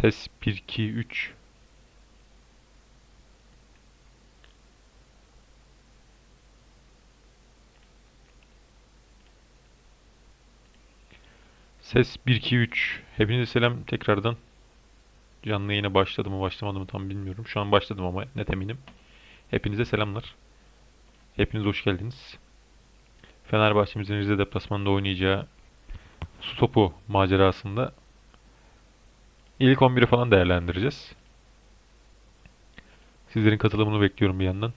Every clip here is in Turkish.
Ses 1 2 3. Ses 1 2 3. Hepinize selam tekrardan. Canlı yayına başladı mı başlamadı mı tam bilmiyorum. Şu an başladım ama net eminim. Hepinize selamlar. Hepiniz hoş geldiniz. Fenerbahçe'mizin Rize deplasmanında oynayacağı su topu macerasında ilk 11'i falan değerlendireceğiz. Sizlerin katılımını bekliyorum bir yandan.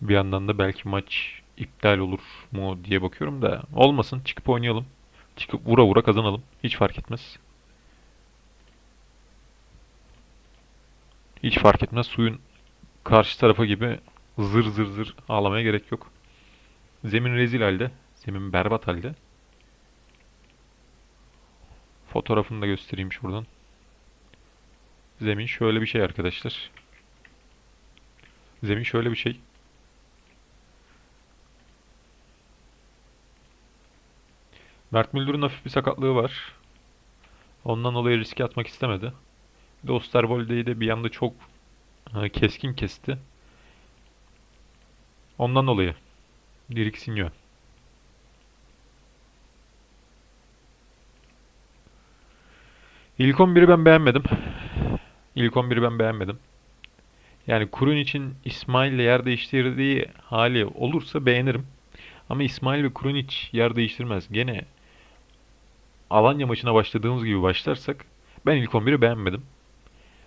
Bir yandan da belki maç iptal olur mu diye bakıyorum da olmasın çıkıp oynayalım. Çıkıp vura vura kazanalım. Hiç fark etmez. Hiç fark etmez. Suyun karşı tarafa gibi zır zır zır ağlamaya gerek yok. Zemin rezil halde. Zemin berbat halde. Fotoğrafını da göstereyim şuradan. Zemin şöyle bir şey arkadaşlar. Zemin şöyle bir şey. Mert Müldür'ün hafif bir sakatlığı var. Ondan dolayı riske atmak istemedi. Bir de Osterwolde'yi de bir anda çok e, keskin kesti. Ondan dolayı. Diriksinyo. İlk 11'i ben beğenmedim. İlk 11'i ben beğenmedim. Yani Kurun için İsmail yer değiştirdiği hali olursa beğenirim. Ama İsmail ve Kurunic yer değiştirmez. Gene Alanya maçına başladığımız gibi başlarsak ben ilk 11'i beğenmedim.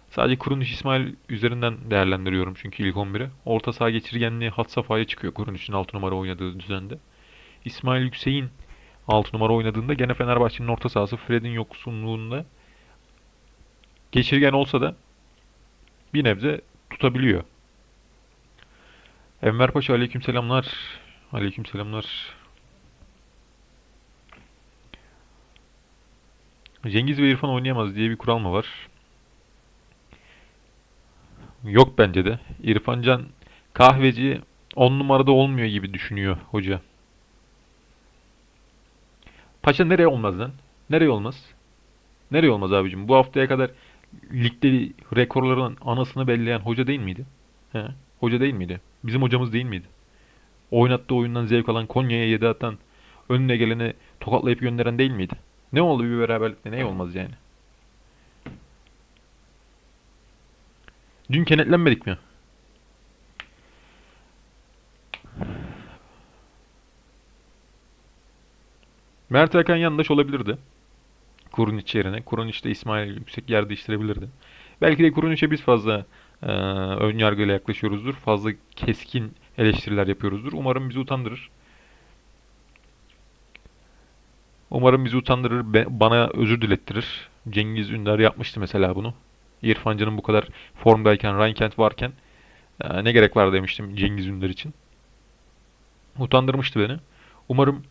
Sadece Kurunic İsmail üzerinden değerlendiriyorum çünkü ilk 11'i. Orta saha geçirgenliği hat safhaya çıkıyor Kurunic'in 6 numara oynadığı düzende. İsmail Yüksek'in 6 numara oynadığında gene Fenerbahçe'nin orta sahası Fred'in yoksunluğunda geçirgen olsa da bir nebze tutabiliyor. Enver Paşa aleykümselamlar. Aleykümselamlar. Cengiz ve İrfan oynayamaz diye bir kural mı var? Yok bence de. İrfan Can kahveci 10 numarada olmuyor gibi düşünüyor hoca. Paşa nereye olmaz lan? Nereye olmaz? Nereye olmaz abicim? Bu haftaya kadar ligde rekorların anasını belleyen hoca değil miydi? He? Hoca değil miydi? Bizim hocamız değil miydi? Oynattığı oyundan zevk alan, Konya'ya yedi atan, önüne geleni tokatlayıp gönderen değil miydi? Ne oldu bir beraberlikte? Ne olmaz yani? Dün kenetlenmedik mi? Mert Hakan yandaş olabilirdi. Kurunic yerine. Kurunic de İsmail yüksek yer değiştirebilirdi. Belki de Kurunic'e biz fazla e, ön yargıyla yaklaşıyoruzdur. Fazla keskin eleştiriler yapıyoruzdur. Umarım bizi utandırır. Umarım bizi utandırır, be- bana özür dilettirir. Cengiz Ünder yapmıştı mesela bunu. İrfan Can'ın bu kadar formdayken, Ryan varken e, ne gerek var demiştim Cengiz Ünder için. Utandırmıştı beni. Umarım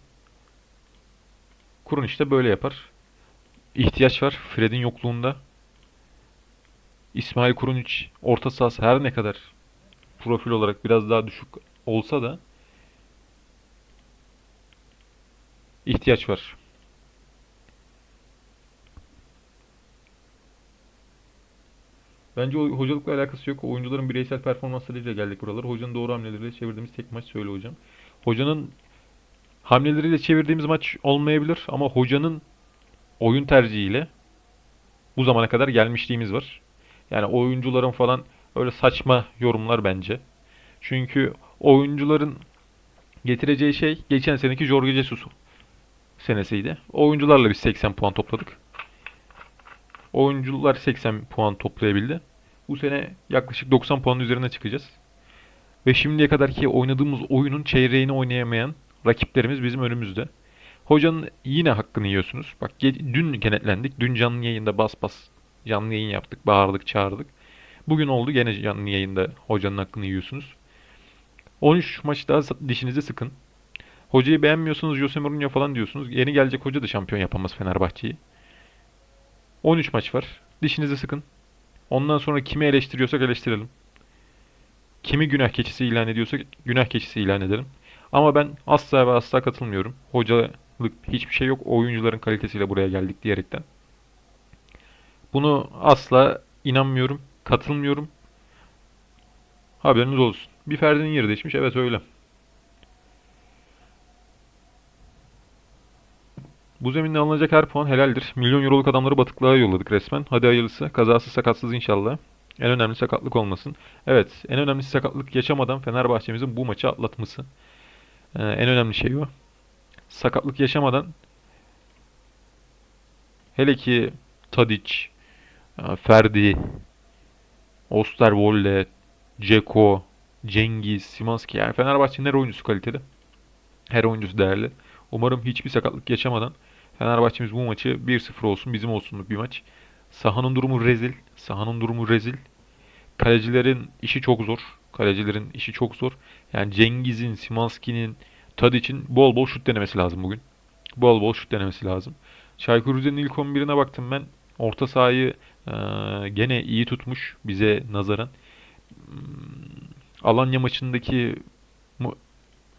Kurun işte böyle yapar. İhtiyaç var Fred'in yokluğunda. İsmail Kurunic orta sahası her ne kadar profil olarak biraz daha düşük olsa da ihtiyaç var. Bence o hocalıkla alakası yok. Oyuncuların bireysel performanslarıyla geldik buralara. Hocanın doğru hamleleriyle çevirdiğimiz tek maç söyle hocam. Hocanın hamleleriyle çevirdiğimiz maç olmayabilir ama hocanın oyun tercihiyle bu zamana kadar gelmişliğimiz var. Yani oyuncuların falan öyle saçma yorumlar bence. Çünkü oyuncuların getireceği şey geçen seneki Jorge Jesus senesiydi. Oyuncularla biz 80 puan topladık. Oyuncular 80 puan toplayabildi. Bu sene yaklaşık 90 puanın üzerine çıkacağız. Ve şimdiye kadarki oynadığımız oyunun çeyreğini oynayamayan rakiplerimiz bizim önümüzde. Hocanın yine hakkını yiyorsunuz. Bak dün kenetlendik. Dün canlı yayında bas bas canlı yayın yaptık. Bağırdık, çağırdık. Bugün oldu gene canlı yayında hocanın hakkını yiyorsunuz. 13 maç daha dişinizi sıkın. Hocayı beğenmiyorsunuz Jose Mourinho falan diyorsunuz. Yeni gelecek hoca da şampiyon yapamaz Fenerbahçe'yi. 13 maç var. Dişinizi sıkın. Ondan sonra kimi eleştiriyorsak eleştirelim. Kimi günah keçisi ilan ediyorsak günah keçisi ilan edelim. Ama ben asla ve asla katılmıyorum. Hocalık hiçbir şey yok. Oyuncuların kalitesiyle buraya geldik diyerekten. Bunu asla inanmıyorum, katılmıyorum. Haberiniz olsun. Bir Ferdi'nin yeri değişmiş. Evet öyle. Bu zeminde alınacak her puan helaldir. Milyon euroluk adamları batıklığa yolladık resmen. Hadi hayırlısı. Kazasız sakatsız inşallah. En önemli sakatlık olmasın. Evet, en önemli sakatlık yaşamadan Fenerbahçe'mizin bu maçı atlatması. Ee, en önemli şey o. Sakatlık yaşamadan hele ki Tadic, e, Ferdi, Osterwolde, Dzeko, Cengiz, Szymański yani Fenerbahçe'nin her oyuncusu kaliteli. Her oyuncusu değerli. Umarım hiçbir sakatlık yaşamadan Fenerbahçe'miz bu maçı 1-0 olsun, bizim olsunluk bir maç. Sahanın durumu rezil. Sahanın durumu rezil. Kalecilerin işi çok zor. Kalecilerin işi çok zor. Yani Cengiz'in, Szymański'nin, Tadic'in bol bol şut denemesi lazım bugün. Bol bol şut denemesi lazım. Çaykur Rize'nin ilk 11'ine baktım ben. Orta sahayı eee, gene iyi tutmuş bize nazaran. Hmm, Alanya maçındaki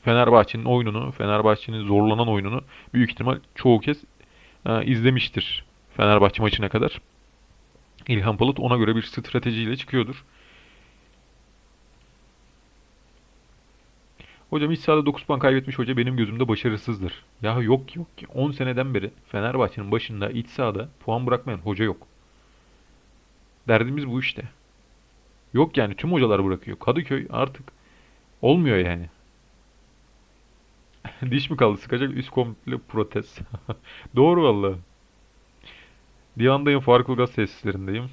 Fenerbahçe'nin oyununu, Fenerbahçe'nin zorlanan oyununu büyük ihtimal çoğu kez eee, izlemiştir Fenerbahçe maçına kadar. İlhan Palut ona göre bir stratejiyle çıkıyordur. Hocam iç sahada 9 puan kaybetmiş hoca benim gözümde başarısızdır. Ya yok yok. 10 seneden beri Fenerbahçe'nin başında iç sahada puan bırakmayan hoca yok. Derdimiz bu işte. Yok yani tüm hocalar bırakıyor. Kadıköy artık olmuyor yani. Diş mi kaldı sıkacak üst komple protez. Doğru valla. Divandayım Faruk Ilgaz tesislerindeyim.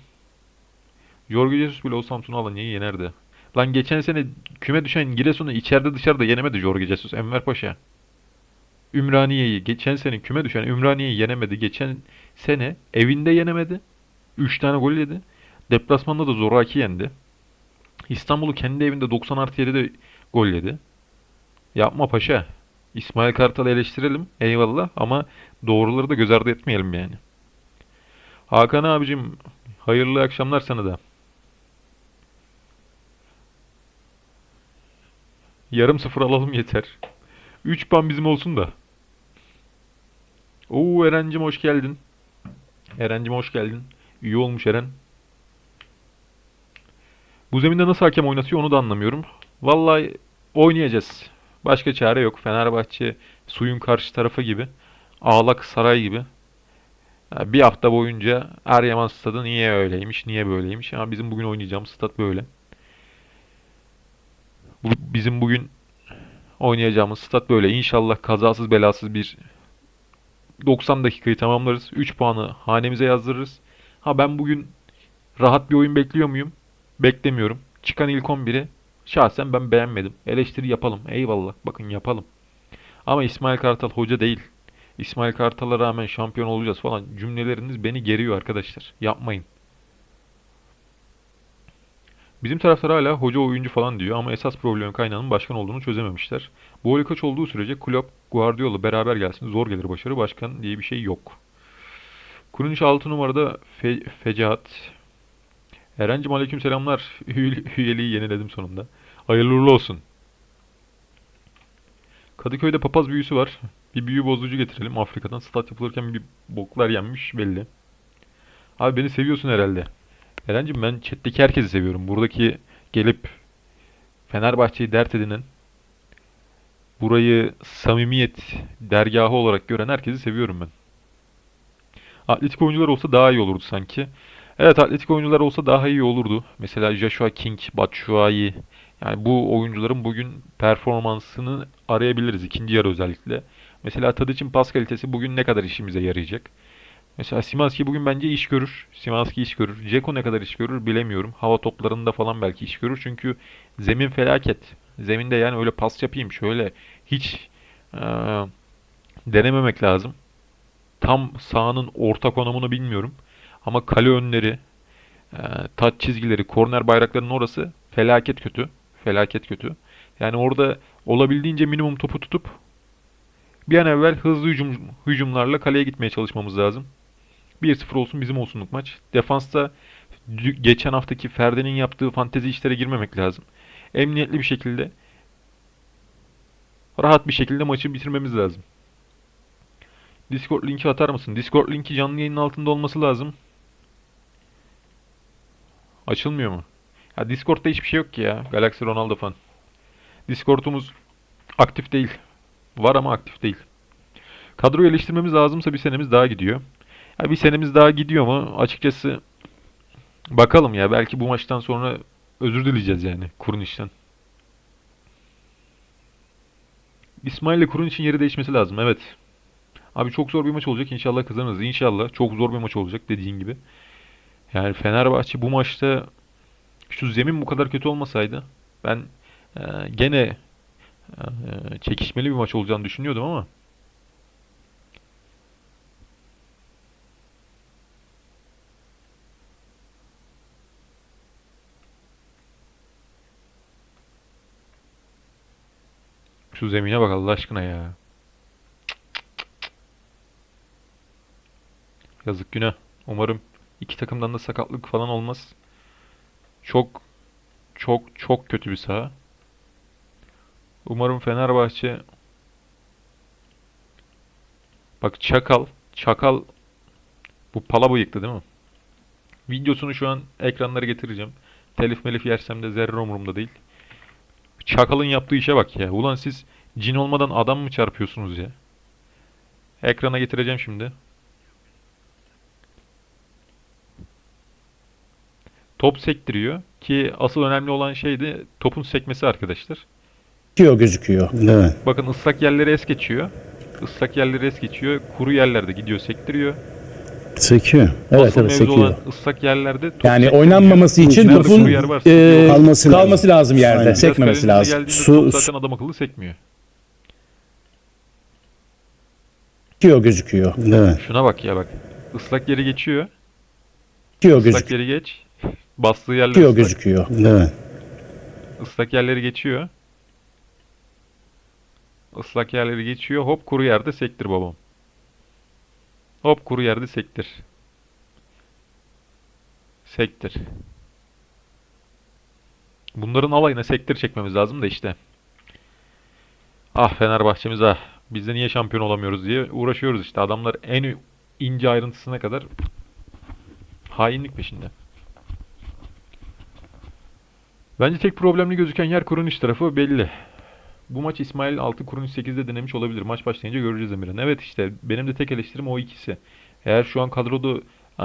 Jorge Jesus bile o Samsun'u Alanya'yı yenerdi. Lan geçen sene küme düşen Giresun'u içeride dışarıda yenemedi Jorge Jesus. Enver Paşa. Ümraniye'yi geçen sene küme düşen Ümraniye'yi yenemedi. Geçen sene evinde yenemedi. 3 tane gol yedi. Deplasmanda da zoraki yendi. İstanbul'u kendi evinde 90 artı 7'de gol yedi. Yapma paşa. İsmail Kartal'ı eleştirelim. Eyvallah ama doğruları da göz ardı etmeyelim yani. Hakan abicim hayırlı akşamlar sana da. Yarım sıfır alalım yeter. 3 puan bizim olsun da. Oo Eren'cim hoş geldin. Eren'cim hoş geldin. İyi olmuş Eren. Bu zeminde nasıl hakem oynatıyor onu da anlamıyorum. Vallahi oynayacağız. Başka çare yok. Fenerbahçe suyun karşı tarafı gibi. Ağlak saray gibi. Bir hafta boyunca Eryaman stadı niye öyleymiş, niye böyleymiş. Ama bizim bugün oynayacağımız stat böyle. Bizim bugün oynayacağımız stat böyle. İnşallah kazasız belasız bir 90 dakikayı tamamlarız. 3 puanı hanemize yazdırırız. Ha ben bugün rahat bir oyun bekliyor muyum? Beklemiyorum. Çıkan ilk 11'i şahsen ben beğenmedim. Eleştiri yapalım. Eyvallah. Bakın yapalım. Ama İsmail Kartal hoca değil. İsmail Kartal'a rağmen şampiyon olacağız falan cümleleriniz beni geriyor arkadaşlar. Yapmayın. Bizim taraftar hala hoca oyuncu falan diyor ama esas problemin kaynağının başkan olduğunu çözememişler. Bu Ali Koç olduğu sürece Klopp, Guardiola beraber gelsin zor gelir başarı. Başkan diye bir şey yok. Kuruluş 6 numarada fe Fecaat. Erencim aleyküm selamlar. Üye- Üyeliği yeniledim sonunda. Hayırlı uğurlu olsun. Kadıköy'de papaz büyüsü var. Bir büyü bozucu getirelim Afrika'dan. Stat yapılırken bir boklar yenmiş belli. Abi beni seviyorsun herhalde. Erencim ben chat'teki herkesi seviyorum. Buradaki gelip Fenerbahçe'yi dert edinen, burayı samimiyet dergahı olarak gören herkesi seviyorum ben. Atletik oyuncular olsa daha iyi olurdu sanki. Evet atletik oyuncular olsa daha iyi olurdu. Mesela Joshua King, Batshuayi. Yani bu oyuncuların bugün performansını arayabiliriz ikinci yarı özellikle. Mesela Tadic'in pas kalitesi bugün ne kadar işimize yarayacak? Mesela Szymański bugün bence iş görür. Szymański iş görür. Dzeko ne kadar iş görür bilemiyorum. Hava toplarında falan belki iş görür. Çünkü zemin felaket. Zeminde yani öyle pas yapayım şöyle hiç eee, denememek lazım. Tam sahanın orta konumunu bilmiyorum. Ama kale önleri, eee taç çizgileri, korner bayraklarının orası felaket kötü. Felaket kötü. Yani orada olabildiğince minimum topu tutup bir an evvel hızlı hücum, hücumlarla kaleye gitmeye çalışmamız lazım. 1-0 olsun bizim olsunluk maç. Defansta geçen haftaki Ferdi'nin yaptığı fantezi işlere girmemek lazım. Emniyetli bir şekilde, rahat bir şekilde maçı bitirmemiz lazım. Discord linki atar mısın? Discord linki canlı yayının altında olması lazım. Açılmıyor mu? Ya Discord'da hiçbir şey yok ki ya. Galaxy Ronaldo fan. Discord'umuz aktif değil. Var ama aktif değil. Kadro geliştirmemiz lazımsa bir senemiz daha gidiyor. Ya bir senemiz daha gidiyor mu? Açıkçası bakalım ya. Belki bu maçtan sonra özür dileyeceğiz yani kurun işten. İsmail ile kurun için yeri değişmesi lazım. Evet. Abi çok zor bir maç olacak. İnşallah kazanırız. İnşallah. Çok zor bir maç olacak dediğin gibi. Yani Fenerbahçe bu maçta şu zemin bu kadar kötü olmasaydı ben e, gene e, çekişmeli bir maç olacağını düşünüyordum ama şu zemine bak Allah aşkına ya. Yazık günah. Umarım iki takımdan da sakatlık falan olmaz. Çok çok çok kötü bir saha. Umarım Fenerbahçe Bak Çakal, Çakal bu pala bıyıklı değil mi? Videosunu şu an ekranlara getireceğim. Telif melif yersem de zerre umurumda değil. Çakal'ın yaptığı işe bak ya. Ulan siz cin olmadan adam mı çarpıyorsunuz ya? Ekrana getireceğim şimdi. Top sektiriyor ki asıl önemli olan şey de topun sekmesi arkadaşlar. Gözüküyor gözüküyor. Evet. Bakın ıslak yerleri es geçiyor. Islak yerleri es geçiyor. Kuru yerlerde gidiyor sektiriyor. Sekiyor. Evet Asıl evet mevzu sekiyor. olan ıslak yerlerde top Yani oynanmaması için Nerede topun kuru yer varsa e, sekiyor. Kalması kalması, lazım. lazım yerde. Aynen. Biraz Sekmemesi Biraz lazım. geldiğinde Su- top zaten adam akıllı sekmiyor. Gözüküyor gözüküyor. Evet. Şuna bak ya bak. Islak yeri geçiyor. Gözüküyor Islak gözüküyor. yeri geç. Bastığı yerler Gözüküyor ıslak. gözüküyor. Evet. Islak yerleri geçiyor. Islak yerleri geçiyor. Hop kuru yerde sektir babam. Hop kuru yerde sektir. Sektir. Bunların alayına sektir çekmemiz lazım da işte. Ah Fenerbahçemiz ah. Biz de niye şampiyon olamıyoruz diye uğraşıyoruz işte. Adamlar en ince ayrıntısına kadar hainlik peşinde. Bence tek problemli gözüken yer Kurunic tarafı belli. Bu maç İsmail 6 Kurunic 8'de denemiş olabilir. Maç başlayınca göreceğiz Emirhan. Evet işte benim de tek eleştirim o ikisi. Eğer şu an kadroda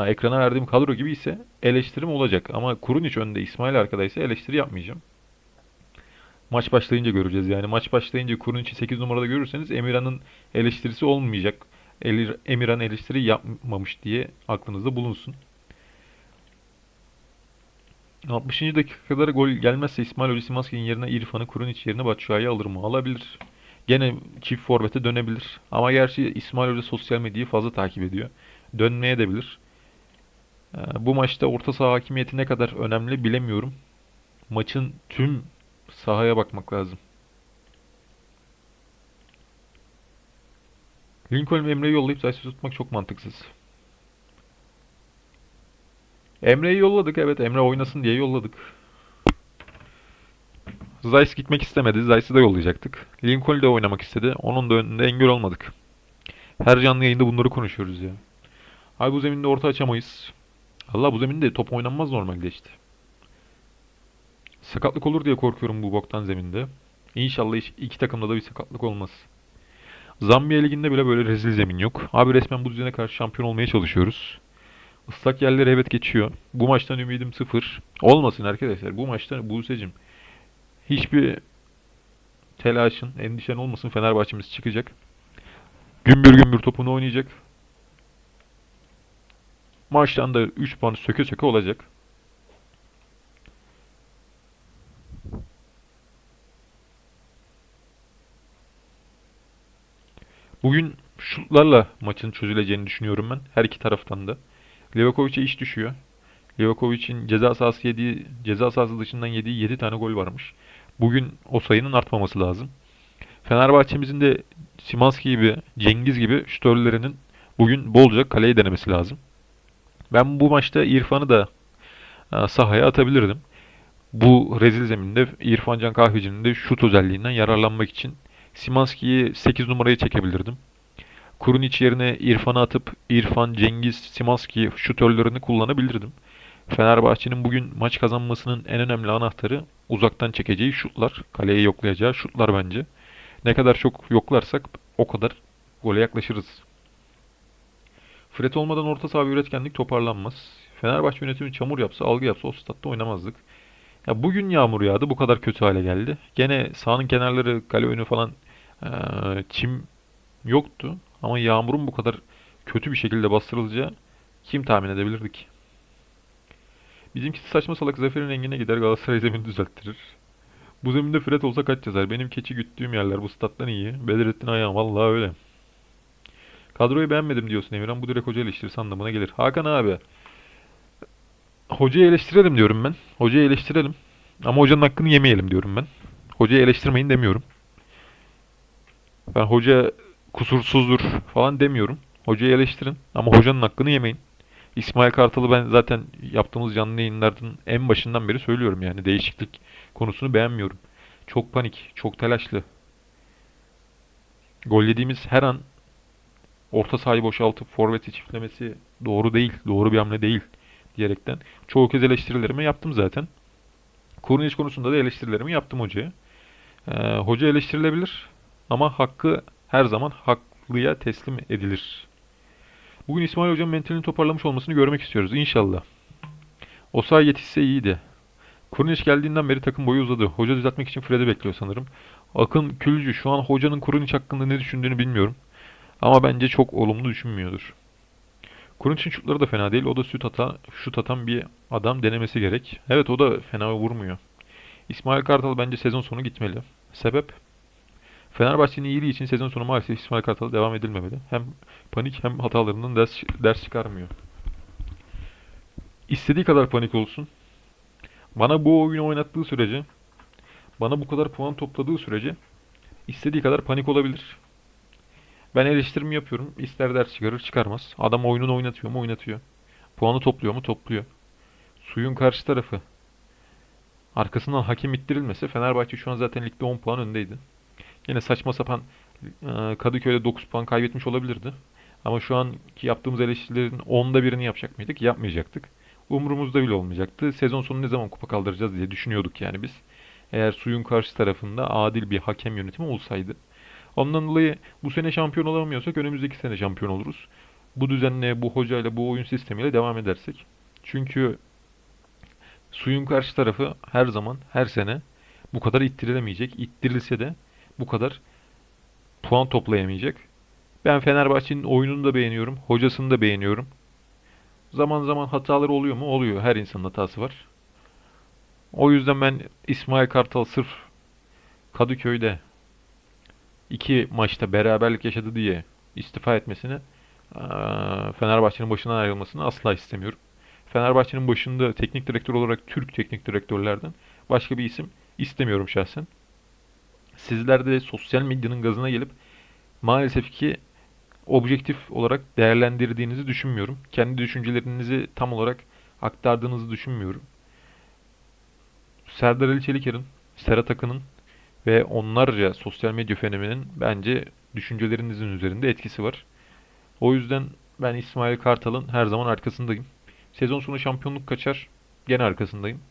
ekrana verdiğim kadro gibi ise eleştirim olacak. Ama Kurunic önde İsmail arkadaysa eleştiri yapmayacağım. Maç başlayınca göreceğiz. Yani maç başlayınca Kurunic'i 8 numarada görürseniz Emirhan'ın eleştirisi olmayacak. Elir- Emirhan eleştiri yapmamış diye aklınızda bulunsun. 60. dakikada gol gelmezse İsmail Hoca Simanski'nin yerine İrfan'ı Kurunic yerine Batshuayi'yi alır mı? Alabilir. Gene çift forvete dönebilir. Ama gerçi İsmail Hoca sosyal medyayı fazla takip ediyor. Dönmeye de bilir. Ee, Bu maçta orta saha hakimiyeti ne kadar önemli bilemiyorum. Maçın tüm sahaya bakmak lazım. Lincoln Emre'yi yollayıp Zayt'ı tutmak çok mantıksız. Emre'yi yolladık. Evet Emre oynasın diye yolladık. Zeiss gitmek istemedi. Zeiss'i de yollayacaktık. Lincoln de oynamak istedi. Onun da önünde engel olmadık. Her canlı yayında bunları konuşuyoruz ya. Ay bu zeminde orta açamayız. Allah bu zeminde top oynanmaz normalde işte. Sakatlık olur diye korkuyorum bu boktan zeminde. İnşallah iki takımda da bir sakatlık olmaz. Zambiya liginde bile böyle rezil zemin yok. Abi resmen bu düzene karşı şampiyon olmaya çalışıyoruz. Islak yerleri evet geçiyor. Bu maçtan ümidim sıfır. Olmasın arkadaşlar. Bu maçta Buse'cim hiçbir telaşın, endişen olmasın. Fenerbahçe'miz çıkacak. Gümbür gümbür topunu oynayacak. Maçtan da 3 puan söke söke olacak. Bugün şutlarla maçın çözüleceğini düşünüyorum ben. Her iki taraftan da. Livakovic'e iş düşüyor. Livakovic'in ceza sahası yediği, ceza sahası dışından yediği 7 tane gol varmış. Bugün o sayının artmaması lazım. Fenerbahçe'mizin de Szymański gibi, Cengiz gibi şütörlerinin bugün bolca kaleyi denemesi lazım. Ben bu maçta İrfan'ı da e, sahaya atabilirdim. Bu rezil zeminde İrfan Can Kahveci'nin de şut özelliğinden yararlanmak için Szymański'yi 8 numaraya çekebilirdim. Kurunic yerine İrfan'ı atıp İrfan, Cengiz, Szymański şutörlerini kullanabilirdim. Fenerbahçe'nin bugün maç kazanmasının en önemli anahtarı uzaktan çekeceği şutlar, kaleye yoklayacağı şutlar bence. Ne kadar çok yoklarsak o kadar gole yaklaşırız. Fred olmadan orta saha üretkenlik toparlanmaz. Fenerbahçe yönetimi çamur yapsa, algı yapsa o statta oynamazdık. Ya bugün yağmur yağdı, bu kadar kötü hale geldi. Gene sahanın kenarları, kale önü falan eee, çim yoktu. Ama yağmurun bu kadar kötü bir şekilde bastırılacağı kim tahmin edebilirdi ki? Bizimkisi saçma salak zaferin rengine gider Galatasaray zemini düzelttirir. Bu zeminde Fred olsa kaç yazar? Benim keçi güttüğüm yerler bu stat'tan iyi. Bedrettin Ayhan vallahi öyle. Kadroyu beğenmedim diyorsun Emirhan. Bu direkt hoca eleştirisi anlamına gelir. Hakan abi. Hocayı eleştirelim diyorum ben. Hocayı eleştirelim. Ama hocanın hakkını yemeyelim diyorum ben. Hocayı eleştirmeyin demiyorum. Ben hoca kusursuzdur falan demiyorum. Hocayı eleştirin ama hocanın hakkını yemeyin. İsmail Kartal'ı ben zaten yaptığımız canlı yayınlardan en başından beri söylüyorum yani değişiklik konusunu beğenmiyorum. Çok panik, çok telaşlı. Gol yediğimiz her an orta sahayı boşaltıp forveti çiftlemesi doğru değil, doğru bir hamle değil diyerekten çoğu kez eleştirilerimi yaptım zaten. Kurniç konusunda da eleştirilerimi yaptım hocaya. Ee, hoca eleştirilebilir ama hakkı her zaman haklıya teslim edilir. Bugün İsmail Hoca'nın mentalini toparlamış olmasını görmek istiyoruz inşallah. Osay yetişse iyiydi. Kurniç geldiğinden beri takım boyu uzadı. Hoca düzeltmek için Fred'i bekliyor sanırım. Akın Külcü şu an hocanın Kurniç hakkında ne düşündüğünü bilmiyorum. Ama bence çok olumlu düşünmüyordur. Kurniç'in şutları da fena değil. O da şut, ata, şut atan bir adam denemesi gerek. Evet o da fena vurmuyor. İsmail Kartal bence sezon sonu gitmeli. Sebep? Fenerbahçe'nin iyiliği için sezon sonu maalesef İsmail Kartal'a devam edilmemeli. Hem panik hem hatalarından ders, ders çıkarmıyor. İstediği kadar panik olsun. Bana bu oyunu oynattığı sürece, bana bu kadar puan topladığı sürece istediği kadar panik olabilir. Ben eleştirimi yapıyorum. İster ders çıkarır çıkarmaz. Adam oyununu oynatıyor mu oynatıyor. Puanı topluyor mu topluyor. Suyun karşı tarafı. Arkasından hakem ittirilmese Fenerbahçe şu an zaten ligde 10 puan öndeydi. Yine saçma sapan e, Kadıköy'de 9 puan kaybetmiş olabilirdi. Ama şu anki yaptığımız eleştirilerin onda birini yapacak mıydık? Yapmayacaktık. Umurumuzda bile olmayacaktı. Sezon sonu ne zaman kupa kaldıracağız diye düşünüyorduk yani biz. Eğer suyun karşı tarafında adil bir hakem yönetimi olsaydı. Ondan dolayı bu sene şampiyon olamıyorsak önümüzdeki sene şampiyon oluruz. Bu düzenle, bu hocayla, bu oyun sistemiyle devam edersek. Çünkü suyun karşı tarafı her zaman, her sene bu kadar ittirilemeyecek. İttirilse de bu kadar puan toplayamayacak. Ben Fenerbahçe'nin oyununu da beğeniyorum, hocasını da beğeniyorum. Zaman zaman hataları oluyor mu? Oluyor. Her insanın hatası var. O yüzden ben İsmail Kartal sırf Kadıköy'de iki maçta beraberlik yaşadı diye istifa etmesini, Fenerbahçe'nin başından ayrılmasını asla istemiyorum. Fenerbahçe'nin başında teknik direktör olarak Türk teknik direktörlerden başka bir isim istemiyorum şahsen. Sizler de sosyal medyanın gazına gelip maalesef ki objektif olarak değerlendirdiğinizi düşünmüyorum. Kendi düşüncelerinizi tam olarak aktardığınızı düşünmüyorum. Serdar Ali Çeliker'in, Serhat Akın'ın ve onlarca sosyal medya fenomeninin bence düşüncelerinizin üzerinde etkisi var. O yüzden ben İsmail Kartal'ın her zaman arkasındayım. Sezon sonu şampiyonluk kaçar, gene arkasındayım.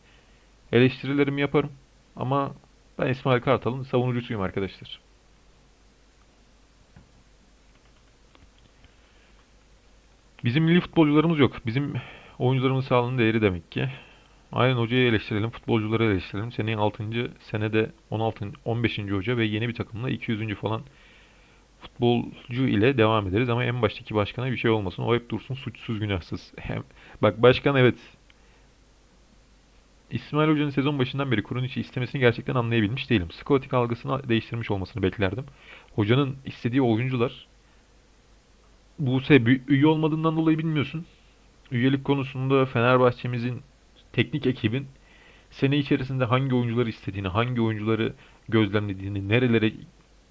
Eleştirilerimi yaparım ama ben İsmail Kartal'ın savunucusuyum arkadaşlar. Bizim milli futbolcularımız yok. Bizim oyuncularımızın sağlığının değeri demek ki. Aynen hocayı eleştirelim, futbolcuları eleştirelim. Senin 6. senede 16. 15. hoca ve yeni bir takımla 200. falan futbolcu ile devam ederiz ama en baştaki başkana bir şey olmasın. O hep dursun suçsuz günahsız. Hem, bak başkan evet İsmail Hoca'nın sezon başından beri Kur'un içi istemesini gerçekten anlayabilmiş değilim. Scouting algısını değiştirmiş olmasını beklerdim. Hocanın istediği oyuncular Buse üye olmadığından dolayı bilmiyorsun. Üyelik konusunda Fenerbahçe'mizin teknik ekibin sene içerisinde hangi oyuncuları istediğini, hangi oyuncuları gözlemlediğini, nerelere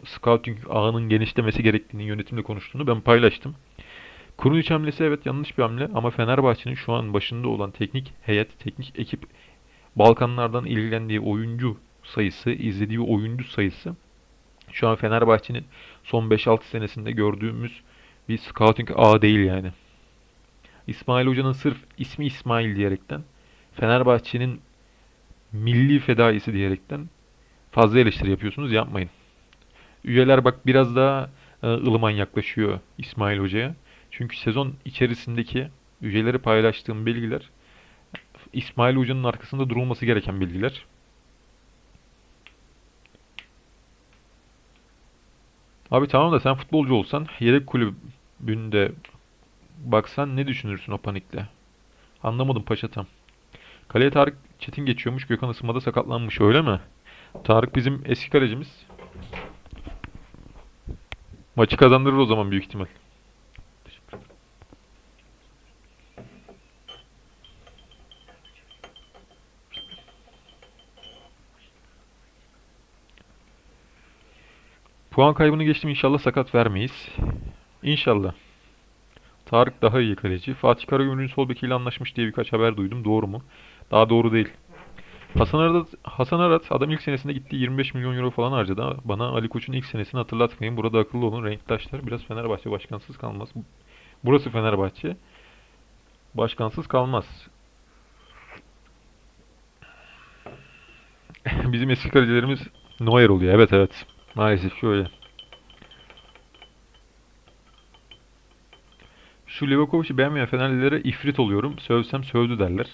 scouting ağının genişlemesi gerektiğini yönetimle konuştuğunu ben paylaştım. Kuruluş hamlesi evet yanlış bir hamle ama Fenerbahçe'nin şu an başında olan teknik heyet, teknik ekip Balkanlardan ilgilendiği oyuncu sayısı, izlediği oyuncu sayısı şu an Fenerbahçe'nin son 5-6 senesinde gördüğümüz bir scouting ağı değil yani. İsmail Hoca'nın sırf ismi İsmail diyerekten Fenerbahçe'nin milli fedaisi diyerekten fazla eleştiri yapıyorsunuz. Yapmayın. Üyeler bak biraz daha e, ılıman yaklaşıyor İsmail Hoca'ya. Çünkü sezon içerisindeki üyeleri paylaştığım bilgiler İsmail Hoca'nın arkasında durulması gereken bilgiler. Abi tamam da sen futbolcu olsan yedek kulübünde baksan ne düşünürsün o panikle? Anlamadım paşa tam. Kaleye Tarık Çetin geçiyormuş. Gökhan ısınmada sakatlanmış öyle mi? Tarık bizim eski kalecimiz. Maçı kazandırır o zaman büyük ihtimal. Puan kaybını geçtim inşallah sakat vermeyiz. İnşallah. Tarık daha iyi kaleci. Fatih Karagümrük'ün sol bekiyle anlaşmış diye birkaç haber duydum. Doğru mu? Daha doğru değil. Hasan Arat, Hasan Arat adam ilk senesinde gitti 25 milyon euro falan harcadı. Bana Ali Koç'un ilk senesini hatırlatmayın. Burada akıllı olun. Renktaşlar biraz Fenerbahçe başkansız kalmaz. Burası Fenerbahçe. Başkansız kalmaz. Bizim eski kalecilerimiz Neuer oluyor. Evet evet. Maalesef şöyle. Şu Livakovic'i beğenmeyen Fenerlilere ifrit oluyorum. Sövsem sövdü derler.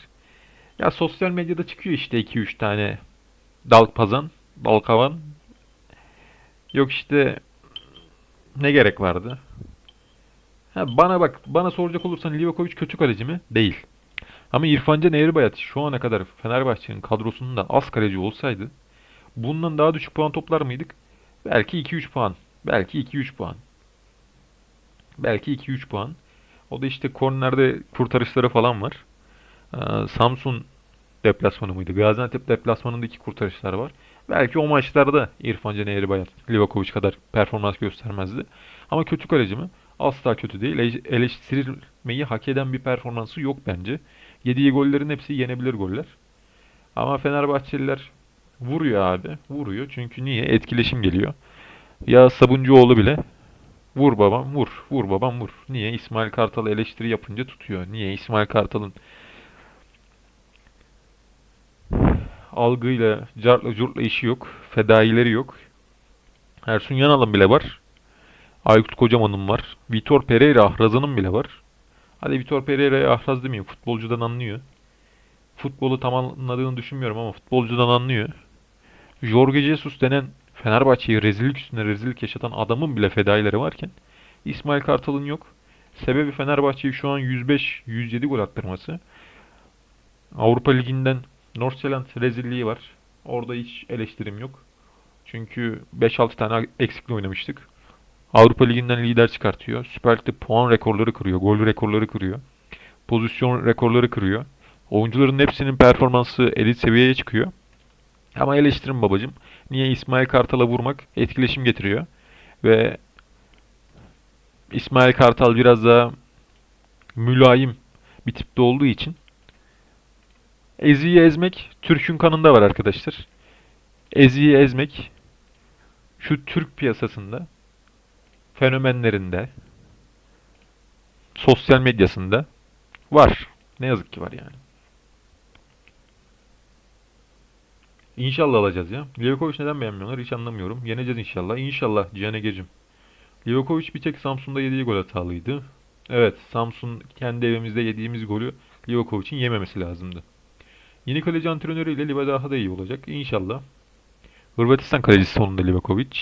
Ya sosyal medyada çıkıyor işte 2-3 tane dalpazan, balkavan. Yok işte ne gerek vardı? Ha, bana bak, bana soracak olursan Livakovic kötü kaleci mi? Değil. Ama İrfan Can Eğribayat şu ana kadar Fenerbahçe'nin kadrosunda az kaleci olsaydı bundan daha düşük puan toplar mıydık? Belki 2-3 puan. Belki 2-3 puan. Belki 2-3 puan. O da işte kornerde kurtarışları falan var. Ee, Samsun deplasmanı mıydı? Gaziantep deplasmanındaki kurtarışlar var. Belki o maçlarda İrfan Can Eğribayat, Livakovic kadar performans göstermezdi. Ama kötü kaleci mi? Asla kötü değil. Ele- Eleştirilmeyi hak eden bir performansı yok bence. Yediği gollerin hepsi yenebilir goller. Ama Fenerbahçeliler vuruyor abi. Vuruyor. Çünkü niye? Etkileşim geliyor. Ya Sabuncuoğlu bile vur babam vur. Vur babam vur. Niye? İsmail Kartal eleştiri yapınca tutuyor. Niye? İsmail Kartal'ın algıyla, cartla curtla işi yok. Fedaileri yok. Ersun Yanal'ın bile var. Aykut Kocaman'ın var. Vitor Pereira ahrazının bile var. Hadi Vitor Pereira'ya ahraz demeyeyim. Futbolcudan anlıyor. Futbolu tam anladığını düşünmüyorum ama futbolcudan anlıyor. Jorge Jesus denen Fenerbahçe'yi rezillik üstüne rezillik yaşatan adamın bile fedaileri varken İsmail Kartal'ın yok. Sebebi Fenerbahçe'yi şu an 105-107 gol attırması. Avrupa Ligi'nden Nordsjælland rezilliği var. Orada hiç eleştirim yok. Çünkü 5-6 tane eksikle oynamıştık. Avrupa Ligi'nden lider çıkartıyor. Süper Lig'de puan rekorları kırıyor. Gol rekorları kırıyor. Pozisyon rekorları kırıyor. Oyuncuların hepsinin performansı elit seviyeye çıkıyor. Ama eleştirim babacım. Niye İsmail Kartal'a vurmak etkileşim getiriyor. Ve İsmail Kartal biraz daha mülayim bir tipte olduğu için Ezi'yi ezmek Türk'ün kanında var arkadaşlar. Ezi'yi ezmek şu Türk piyasasında fenomenlerinde sosyal medyasında var. Ne yazık ki var yani. İnşallah alacağız ya. Livakovic neden beğenmiyorlar hiç anlamıyorum. Yeneceğiz inşallah. İnşallah Cihan Ege'cim. Livakovic bir tek Samsun'da yediği gol hatalıydı. Evet, Samsun kendi evimizde yediğimiz golü Livakovic'in yememesi lazımdı. Yeni kaleci antrenörüyle Liva daha da iyi olacak. İnşallah. Hırvatistan kalecisi sonunda Livakovic.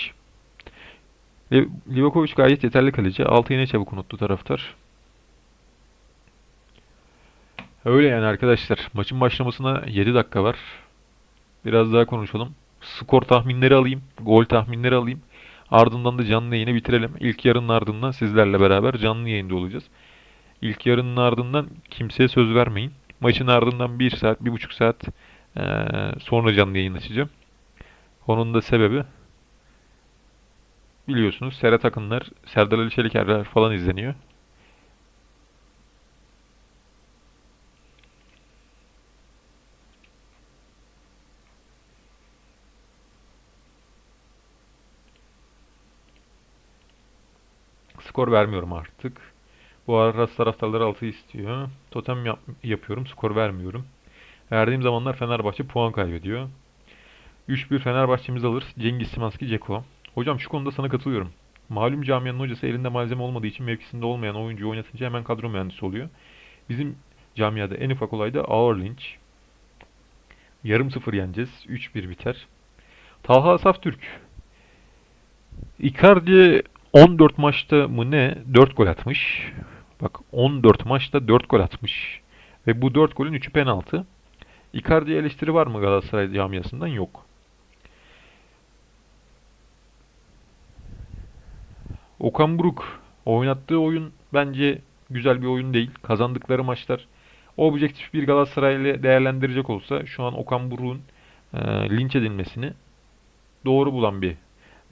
Li- Livakovic gayet yeterli kaleci. Altı yine çabuk unuttu taraftar. Öyle yani arkadaşlar. Maçın başlamasına 7 dakika var. Biraz daha konuşalım. Skor tahminleri alayım. Gol tahminleri alayım. Ardından da canlı yayını bitirelim. İlk yarının ardından sizlerle beraber canlı yayında olacağız. İlk yarının ardından kimseye söz vermeyin. Maçın ardından 1 saat, 1,5 saat sonra canlı yayın açacağım. Onun da sebebi biliyorsunuz Serhat Akınlar, Serdar Ali Çelikerler falan izleniyor. Skor vermiyorum artık. Bu ara taraftarlar altı istiyor. Totem yap- yapıyorum, skor vermiyorum. Verdiğim zamanlar Fenerbahçe puan kaybediyor. 3-1 Fenerbahçe'miz alır. Cengiz Simanski, Ceko. Hocam şu konuda sana katılıyorum. Malum camianın hocası elinde malzeme olmadığı için mevkisinde olmayan oyuncuyu oynatınca hemen kadro mühendisi oluyor. Bizim camiada en ufak olay da ağır linç. Yarım sıfır yeneceğiz. 3-1 biter. Talha Saftürk. Icardi 14 maçta mı ne 4 gol atmış. Bak 14 maçta 4 gol atmış. Ve bu 4 golün 3'ü penaltı. Icardi'ye eleştiri var mı Galatasaray camiasından? Yok. Okan Buruk oynattığı oyun bence güzel bir oyun değil. Kazandıkları maçlar objektif bir Galatasaraylı değerlendirecek olsa şu an Okan Buruk'un e, linç edilmesini doğru bulan bir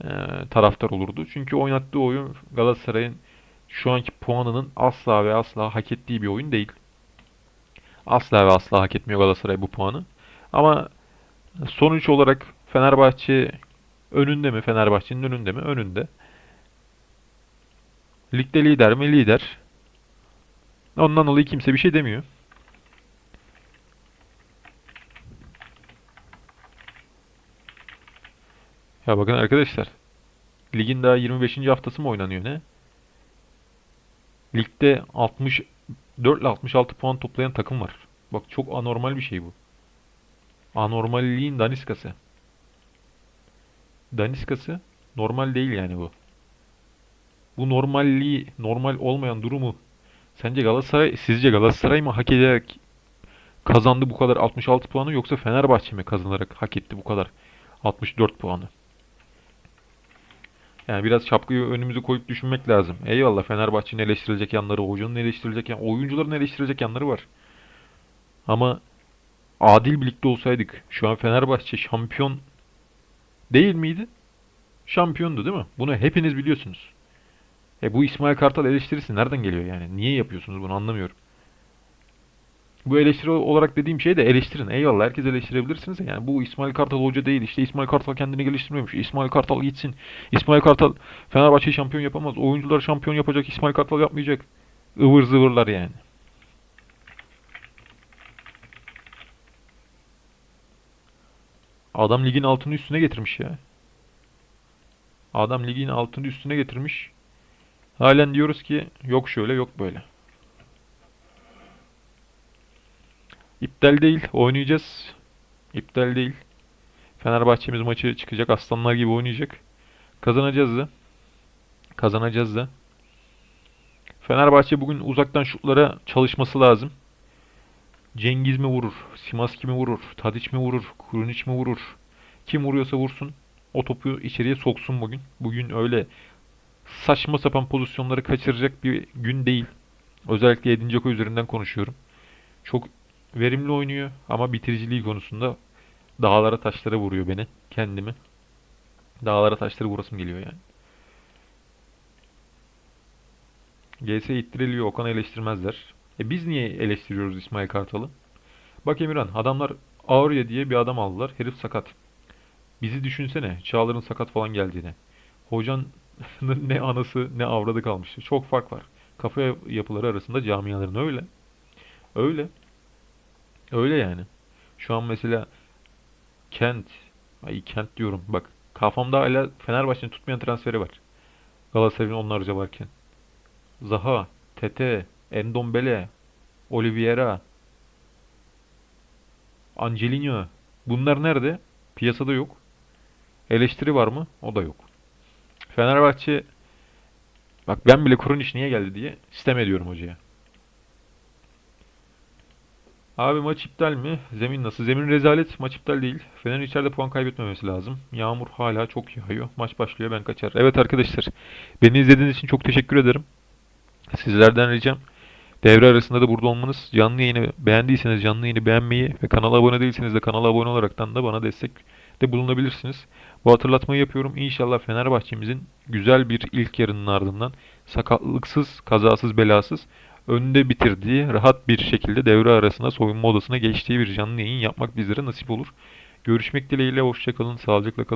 e, taraftar olurdu. Çünkü oynattığı oyun Galatasaray'ın şu anki puanının asla ve asla hak ettiği bir oyun değil. Asla ve asla hak etmiyor Galatasaray bu puanı. Ama sonuç olarak Fenerbahçe önünde mi? Fenerbahçe'nin önünde mi? Önünde. Ligde lider mi? Lider. Ondan dolayı kimse bir şey demiyor. Ya bakın arkadaşlar. Ligin daha 25. haftası mı oynanıyor ne? Ligde 64 ile 66 puan toplayan takım var. Bak çok anormal bir şey bu. Anormalliğin daniskası. Daniskası normal değil yani bu. Bu normalliği, normal olmayan durumu sence Galatasaray, sizce Galatasaray mı hak ederek kazandı bu kadar 66 puanı yoksa Fenerbahçe mi kazanarak hak etti bu kadar 64 puanı? Yani biraz şapkayı önümüze koyup düşünmek lazım. Eyvallah Fenerbahçe'nin eleştirilecek yanları, hocanın eleştirilecek yan, oyuncuların eleştirilecek yanları var. Ama adil birlikte olsaydık şu an Fenerbahçe şampiyon değil miydi? Şampiyondu değil mi? Bunu hepiniz biliyorsunuz. E bu İsmail Kartal eleştirisi nereden geliyor yani? Niye yapıyorsunuz bunu anlamıyorum. Bu eleştiri olarak dediğim şey de eleştirin. Eyvallah herkes eleştirebilirsiniz. Yani bu İsmail Kartal hoca değil. İşte İsmail Kartal kendini geliştirmemiş. İsmail Kartal gitsin. İsmail Kartal Fenerbahçe'yi şampiyon yapamaz. Oyuncular şampiyon yapacak. İsmail Kartal yapmayacak. Ivır zıvırlar yani. Adam ligin altını üstüne getirmiş ya. Adam ligin altını üstüne getirmiş. Halen diyoruz ki yok şöyle yok böyle. İptal değil. Oynayacağız. İptal değil. Fenerbahçe'miz maçı çıkacak. Aslanlar gibi oynayacak. Kazanacağız da. Kazanacağız da. Fenerbahçe bugün uzaktan şutlara çalışması lazım. Cengiz mi vurur? Simaski mi vurur? Tadiç mi vurur? Krunic mi vurur? Kim vuruyorsa vursun. O topu içeriye soksun bugün. Bugün öyle saçma sapan pozisyonları kaçıracak bir gün değil. Özellikle Edin Dzeko üzerinden konuşuyorum. Çok verimli oynuyor ama bitiriciliği konusunda dağlara taşlara vuruyor beni, kendimi. Dağlara taşlara vurasım geliyor yani. GS ittiriliyor, Okan'ı eleştirmezler. E biz niye eleştiriyoruz İsmail Kartal'ı? Bak Emirhan, adamlar Ağrı'ya diye bir adam aldılar. Herif sakat. Bizi düşünsene, Çağlar'ın sakat falan geldiğine. Hocanın ne anası ne avradı kalmıştı. Çok fark var. Kafa yapıları arasında camiaların öyle. Öyle. Öyle yani. Şu an mesela Kent, ay Kent diyorum bak kafamda hala Fenerbahçe'nin tutmayan transferi var. Galatasaray'ın onlarca varken. Zaha, Tete, Endombele, Oliveira, Angelino. Bunlar nerede? Piyasada yok. Eleştiri var mı? O da yok. Fenerbahçe bak ben bile Kurunic niye geldi diye sistem ediyorum hocaya. Abi maç iptal mi? Zemin nasıl? Zemin rezalet. Maç iptal değil. Fener'in içeride puan kaybetmemesi lazım. Yağmur hala çok yağıyor. Maç başlıyor ben kaçar. Evet arkadaşlar. Beni izlediğiniz için çok teşekkür ederim. Sizlerden ricam devre arasında da burada olmanız. Canlı yayını beğendiyseniz canlı yayını beğenmeyi ve kanala abone değilseniz de kanala abone olaraktan da bana destek de bulunabilirsiniz. Bu hatırlatmayı yapıyorum. İnşallah Fenerbahçe'mizin güzel bir ilk yarının ardından sakatlıksız, kazasız, belasız önde bitirdiği, rahat bir şekilde devre arasında soyunma odasına geçtiği bir canlı yayın yapmak bizlere nasip olur. Görüşmek dileğiyle, hoşça kalın, sağlıcakla kalın.